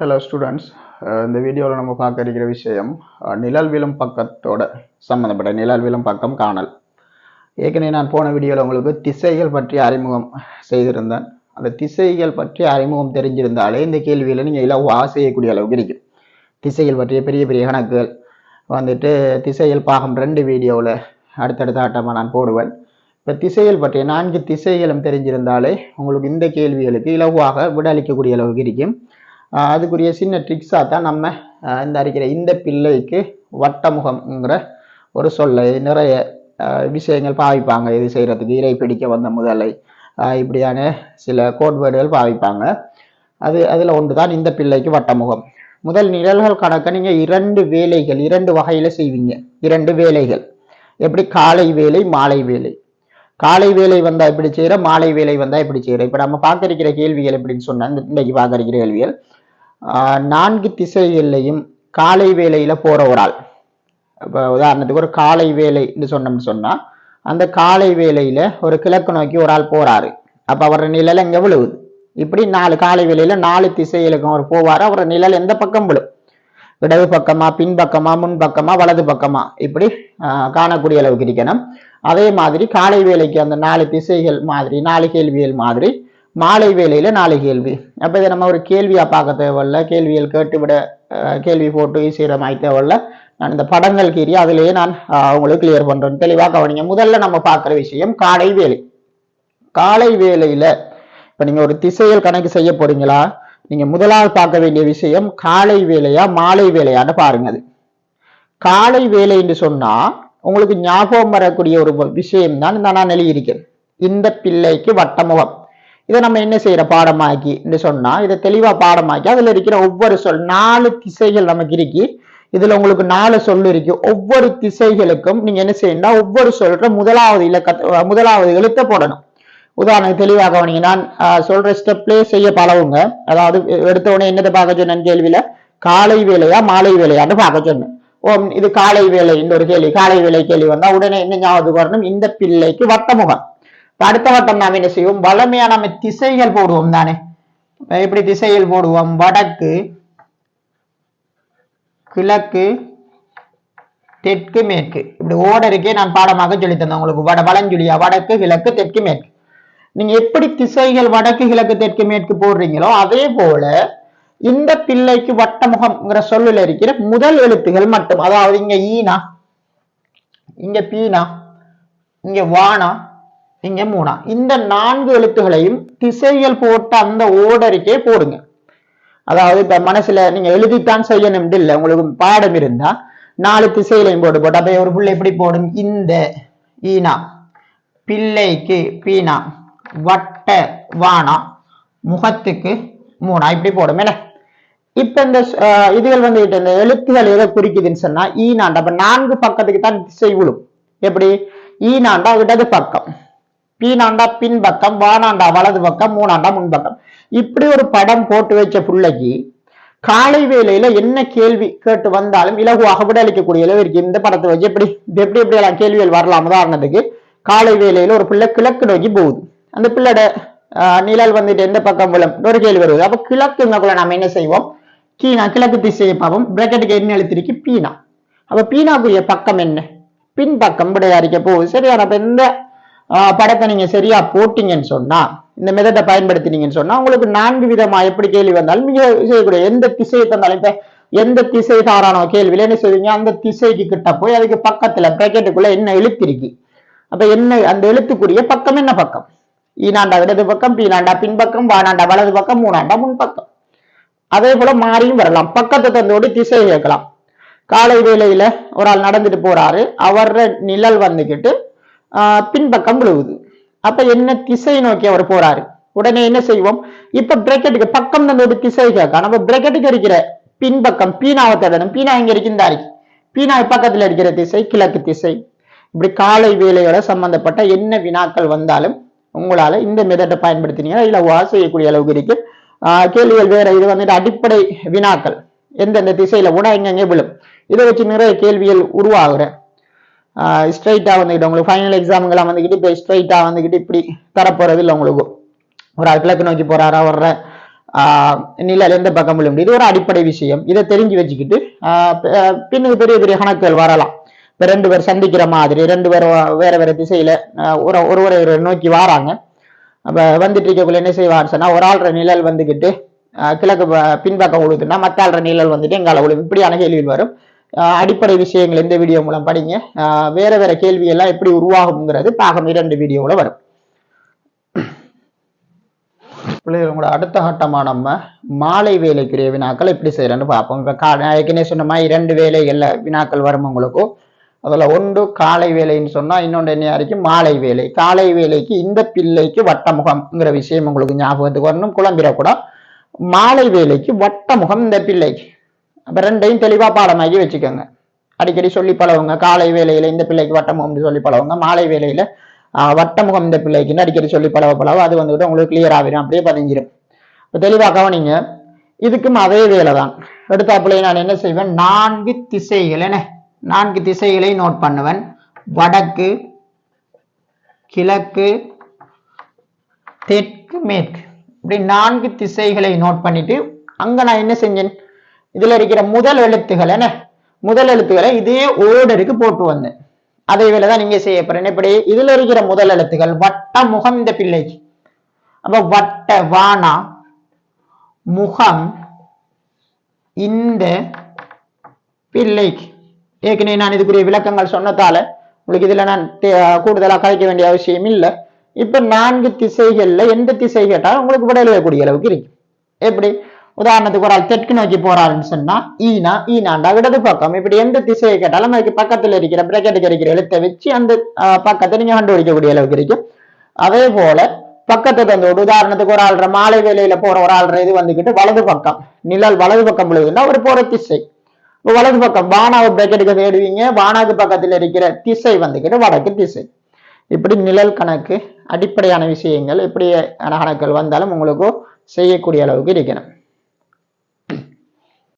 Hello students uh, இந்த வீடியோவில் நம்ம பார்க்க இருக்கிற விஷயம் uh, நிழல் விழும் பக்கத்தோட சம்மந்தப்பட்ட நிழல் விழும் பக்கம் காணல். ஏற்கனவே நான் போன வீடியோவில் உங்களுக்கு திசைகள் பற்றி அறிமுகம் செய்திருந்தேன். அந்த திசைகள் பற்றி அறிமுகம் தெரிஞ்சிருந்தாலே இந்த கேள்வியில் நீங்கள் இலவாக செய்யக்கூடிய அளவுக்கு இருக்கும். திசைகள் பற்றிய பெரிய பெரிய கணக்குகள். வந்துட்டு திசைகள் பாகம் ரெண்டு வீடியோவில் அடுத்தடுத்த ஆட்டமாக நான் போடுவேன். இப்போ திசைகள் பற்றிய நான்கு திசைகளும் தெரிஞ்சிருந்தாலே உங்களுக்கு இந்த கேள்விகளுக்கு இலவாக விடளிக்கக்கூடிய அளவுக்கு இருக்கும். அதுக்குரிய சின்ன ட்ரிக்ஸாக தான் நம்ம இந்த அறிக்கிற இந்த பிள்ளைக்கு வட்டமுகம்ங்கிற ஒரு சொல்லை நிறைய விஷயங்கள் பாவிப்பாங்க. இது செய்கிறதுக்கு இறை பிடிக்க வந்த முதலை இப்படியான சில கோட்வேர்டுகள் பாவிப்பாங்க. அது அதில் ஒன்று தான் இந்த பிள்ளைக்கு வட்டமுகம். முதல் நிழல்கள் கணக்க நீங்கள் இரண்டு வேலைகள் இரண்டு வகையில் செய்வீங்க. இரண்டு வேலைகள். எப்படி? காலை வேலை மாலை வேலை. காலை வேலை வந்தால் இப்படி செய்கிற மாலை வேலை வந்தால் இப்படி செய்கிற இப்போ நம்ம பார்க்கறிக்கிற கேள்விகள் எப்படின்னு சொன்னால் இந்த- இன்னைக்கு பார்க்க கேள்விகள் நான்கு திசைகள்லையும் காலை வேலையில் போகிற ஒரு ஆள். இப்போ உதாரணத்துக்கு ஒரு காலை வேலைன்னு சொன்னோம்னு சொன்னால் அந்த காலை வேலையில் ஒரு கிழக்கு நோக்கி ஒரு ஆள் போகிறாரு அப்போ அவர் நிழல் இங்கே விழுவுது? இப்படி நாலு காலை வேலையில் நாலு திசைகளுக்கும் அவர் போவார். அவர் நிழல் எந்த பக்கம் விழும்? இடது பக்கமா பின் பக்கமா வலது பக்கமா? இப்படி காணக்கூடிய அளவுக்கு இருக்கணும். அதே மாதிரி காலை வேலைக்கு அந்த நாலு திசைகள் மாதிரி நாலு கேள்விகள் மாதிரி மாலை வேலையில் நாளை கேள்வி. அப்போ இதை நம்ம ஒரு கேள்வியாக பார்க்க தேவையில்ல. கேள்விகள் கேட்டுவிட கேள்வி போட்டு ஈஸியமாய் தேவையில்ல. நான் இந்த படங்கள் கீறி அதிலேயே நான் உங்களுக்கு கிளியர் பண்ணுறேன் தெளிவாக கவனிங்க. முதல்ல நம்ம பார்க்குற விஷயம் காலை வேலை காலை வேலையில் இப்போ நீங்கள் ஒரு திசையில் கணக்கு செய்ய போறீங்களா? நீங்கள் முதலாவது பார்க்க வேண்டிய விஷயம் காலை வேலையா மாலை வேலையான்னு பாருங்க அது. காலை வேலை என்று சொன்னால் உங்களுக்கு ஞாபகம் வரக்கூடிய ஒரு விஷயம் தான் இந்த நான் எழுதியிருக்கேன் இந்த பிள்ளைக்கு வட்டமுகம். இதை நம்ம என்ன செய்யற? பாடமாக்கி என்று சொன்னா இதை தெளிவா பாடமாக்கி அதுல இருக்கிற ஒவ்வொரு சொல் நாலு திசைகள் நமக்கு இருக்கு. இதுல உங்களுக்கு நாலு சொல் இருக்கு. ஒவ்வொரு திசைகளுக்கும் நீங்க என்ன செய்யணும்னா ஒவ்வொரு சொல்ற முதலாவது இலக்க முதலாவது எழுத்த போடணும். உதாரணம் தெளிவாக கவனிங்க. நான் சொல்ற ஸ்டெப்லயே செய்ய பழவுங்க அதாவது எடுத்த உடனே என்னதை பார்க்க சொன்னேன்? கேள்வியில? காலை வேலையா மாலை வேலையான்னு பார்க்க சொன்னேன். ஓ இது காலை வேலை இந்த ஒரு கேள்வி. காலை வேலை கேள்வி வந்தா உடனே என்ன ஞாபகம் வரணும்? இந்த பிள்ளைக்கு வட்டமுகம். அடுத்த வட்டம் நாம் என்ன செய்வோம்? வளமையா நம்ம திசைகள் போடுவோம் தானே. எப்படி திசைகள் போடுவோம்? வடக்கு கிழக்கு தெற்கு மேற்கு. இப்படி ஓடருக்கே நான் பாடமாக சொல்லி தந்தேன் உங்களுக்கு. வட வளஞ்சுழியா வடக்கு கிழக்கு தெற்கு மேற்கு. நீங்க எப்படி திசைகள் வடக்கு கிழக்கு தெற்கு மேற்கு போடுறீங்களோ அதே போல இந்த பிள்ளைக்கு வட்டமுகம்ங்கிற சொல்லுல இருக்கிற முதல் எழுத்துகள் மட்டும். அதாவது இங்க ஈனா இங்க பீனா இங்க வானா இங்க மூணா. இந்த நான்கு எழுத்துகளையும் திசைகள் போட்ட அந்த ஓடருக்கே போடுங்க. அதாவது இப்ப மனசுல நீங்க எழுதித்தான் செய்யணும் இல்ல உங்களுக்கு பாடம் இருந்தா நாலு திசையிலையும் போட்டு போட்டு அப்ப ஒரு பிள்ளை எப்படி போடும்? இந்த ஈனா. பிள்ளைக்கு பீனா. வட்ட வானா. முகத்துக்கு மூணா. இப்படி போடும் என்ன இப்ப இந்த இதுகள் வந்து இந்த எழுத்துகள் எதை குறிக்குதுன்னு சொன்னா ஈனாண்டா. அப்ப நான்கு பக்கத்துக்கு தான் திசை விழும். எப்படி? ஈனாண்டா இடது பக்கம். பீனாண்டா பின்பக்கம் வானாண்டா வலது பக்கம் மூணாண்டா முன்பக்கம். இப்படி ஒரு படம் போட்டு வச்ச பிள்ளைக்கு காலை வேலையில என்ன கேள்வி கேட்டு வந்தாலும் இலகுவாக விடளிக்கக்கூடிய அளவு இருக்கு இந்த படத்தை வச்சு எப்படி எப்படி எப்படி எல்லாம் கேள்விகள் வரலாம்? உதாரணத்துக்கு காலை வேலையில ஒரு பிள்ளை கிழக்கு நோக்கி போகுது. அந்த பிள்ளையோட ஆஹ், நிழல் வந்துட்டு எந்த பக்கம் மூலம் ஒரு கேள்வி வருது. அப்ப கிழக்குங்கக்குள்ள நாம என்ன செய்வோம்? கீனா கிழக்கு திசையை பார்ப்போம். பிராக்கெட்டுக்கு என்ன எழுத்திருக்கு? பீனா. அப்ப பீனாக்குரிய பக்கம் என்ன? பின்பக்கம் விடையாரிக்க போகுது. சரியான அப்ப இந்த படத்தை நீங்க சரியா போட்டீங்கன்னு சொன்னா இந்த மெதட்டை பயன்படுத்தினீங்கன்னு சொன்னா உங்களுக்கு நான்கு விதமா எப்படி கேள்வி வந்தாலும் நீங்க செய்யக்கூடிய எந்த திசையை தந்தாலும் இப்ப எந்த திசை சாரானோ கேள்வியில என்ன செய்வீங்க அந்த திசைக்கு கிட்ட போய் அதுக்கு பக்கத்துல பிராக்கெட்டுக்குள்ள என்ன எழுத்திருக்கு அப்ப என்ன அந்த எழுத்துக்குரிய பக்கம் என்ன பக்கம்? E ஈனாண்டா இடது பக்கம் பீனாண்டா பின்பக்கம் வானாண்டா வலது பக்கம் மூணாண்டா முன் பக்கம். அதே போல மாறியும் வரலாம். பக்கத்தை தந்தோடு திசை கேட்கலாம். காலை வேலையில ஒரு ஆள் நடந்துட்டு போறாரு. அவர நிழல் வந்துகிட்டு பின்பக்கம் விழுவுது. அப்ப என்ன திசை நோக்கி அவர் போறாரு? உடனே என்ன செய்வோம்? இப்ப பிரக்கெட்டுக்கு பக்கம் தந்தது திசை கேட்க. நம்ம பிரேக்கெட்டுக்கு இருக்கிற பின்பக்கம் பீனாவை தேடணும் பீனா இங்க இருக்கின்றா இருக்கு பீனா பக்கத்துல இருக்கிற திசை கிழக்கு திசை. இப்படி காலை வேலையோட சம்பந்தப்பட்ட என்ன வினாக்கள் வந்தாலும் உங்களால இந்த மெதட்டை பயன்படுத்தினீங்கன்னா இலவா செய்யக்கூடிய அளவுக்கு இருக்கு. ஆஹ் கேள்விகள் வேற இது வந்துட்டு அடிப்படை வினாக்கள். எந்தெந்த திசையில உண எங்கெங்கே விழும்? இதை வச்சு நிறைய கேள்விகள் உருவாகுற ஸ்ட்ரைட்டாக வந்துக்கிட்டு உங்களுக்கு ஃபைனல் எக்ஸாமுங்கெல்லாம் வந்துக்கிட்டு இப்போ ஸ்ட்ரைட்டாக வந்துக்கிட்டு இப்படி தரப்போகிறது இல்லை உங்களுக்கு. ஒரு ஆள் கிழக்கு நோக்கி போகிறாரா வர்ற ஆஹ் நிழல் எந்த பக்கம் விழும்? இது ஒரு அடிப்படை விஷயம். இதை தெரிஞ்சு வச்சுக்கிட்டு பின்னுக்கு பெரிய பெரிய கணக்குகள் வரலாம். இப்போ ரெண்டு பேர் சந்திக்கிற மாதிரி ரெண்டு பேர் வேற வேற திசையில் ஒரு ஒரு ஒருவரை நோக்கி வாராங்க. அப்போ வந்துட்டு இருக்கக்குள்ள என்ன செய்வார் சொன்னால் ஒரு ஆள்ற நிழல் வந்துக்கிட்டு கிழக்கு பின்பக்கம் உழுதுன்னா மற்ற ஆள்ற நிழல் வந்துட்டு எங்கால உழுது இப்படியான கேள்விகள் வரும். அடிப்படை விஷயங்கள் இந்த வீடியோ மூலம் படிங்க. வேற வேற கேள்வி எல்லாம் எப்படி உருவாகுங்கிறது பாகம் இரண்டு வீடியோவில் வரும். பிள்ளைகளோட அடுத்த கட்டமாக நம்ம மாலை வேலைக்குரிய வினாக்கள் எப்படி செய்கிறேன்னு பார்ப்போம். இப்போ கா நான் ஏற்கனவே சொன்ன மாதிரி இரண்டு வேலைகள்ல வினாக்கள் வரும் உங்களுக்கும் அதில் ஒன்று காலை வேலைன்னு சொன்னால் இன்னொன்று என்ன வரைக்கும் மாலை வேலை. காலை வேலைக்கு இந்த பிள்ளைக்கு வட்டமுகம்ங்கிற விஷயம் உங்களுக்கு ஞாபகத்துக்கு வரணும். குழம்பிடக்கூடாது. மாலை வேலைக்கு வட்டமுகம் இந்த பிள்ளைக்கு. அப்போ ரெண்டையும் தெளிவாக பாடமாகி வச்சுக்கோங்க. அடிக்கடி சொல்லி பழகுங்க. காலை வேலையில் இந்த பிள்ளைக்கு வட்டமுகம்னு சொல்லி பழகுங்க. மாலை வேலையில் வட்டமுகம் இந்த பிள்ளைக்குன்னு அடிக்கடி சொல்லி பழக பழக அது வந்துட்டு உங்களுக்கு கிளியர் ஆகிடும். அப்படியே பதிஞ்சிடும் இப்போ தெளிவாக கவனிங்க. இதுக்கும் அதே வேலை தான். எடுத்தாப்புல நான் என்ன செய்வேன்? நான்கு திசைகள் என்ன? நான்கு திசைகளை நோட் பண்ணுவேன். வடக்கு கிழக்கு தெற்கு மேற்கு. இப்படி நான்கு திசைகளை நோட் பண்ணிட்டு அங்க நான் என்ன செஞ்சேன்? இதுல இருக்கிற முதல் எழுத்துகள் என்ன? முதல் எழுத்துக்களை இதே ஓர்டருக்கு போட்டு வந்தேன் அதே வேலை தான் நீங்க செய்ய போறேன். இப்படி இதுல இருக்கிற முதல் எழுத்துக்கள் வட்ட முகம் இந்த பிள்ளைக்கு. அப்ப வட்ட வானா முகம் இந்த பிள்ளைக்கு. ஏற்கனவே நான் இதுக்குரிய விளக்கங்கள் சொன்னதால உங்களுக்கு இதுல நான் தே- கூடுதலா கதைக்க வேண்டிய அவசியம் இல்லை. இப்ப நான்கு திசைகள்ல எந்த திசை கேட்டாலும் உங்களுக்கு விட எழுதக்கூடிய அளவுக்கு இருக்கு. எப்படி? உதாரணத்துக்கு ஒரு ஆள் தெற்கு நோக்கி போறாருன்னு சொன்னா ஈனா ஈனாண்டா இடது பக்கம். இப்படி எந்த திசையை கேட்டாலும் அதுக்கு பக்கத்துல இருக்கிற பிரக்கெட்டுக்கு இருக்கிற எழுத்தை வச்சு அந்த பக்கத்தை நீங்க கண்டுபிடிக்கக்கூடிய அளவுக்கு இருக்கும் அதே போல பக்கத்து வந்து ஒரு உதாரணத்துக்கு ஒரு ஆள்ற மாலை வேலையில போற ஒரு ஆள்ற இது வந்துகிட்டு வலது பக்கம். நிழல் வலது பக்கம் விழுதுன்னா அவர் போற திசை. வலது பக்கம் வானாவை பிரக்கெட்டுக்கு தேடுவீங்க. வானாக்கு பக்கத்துல இருக்கிற திசை வந்துகிட்டு வடக்கு திசை. இப்படி நிழல் கணக்கு அடிப்படையான விஷயங்கள் எப்படி கணக்குகள் வந்தாலும் உங்களுக்கு செய்யக்கூடிய அளவுக்கு இருக்கணும்.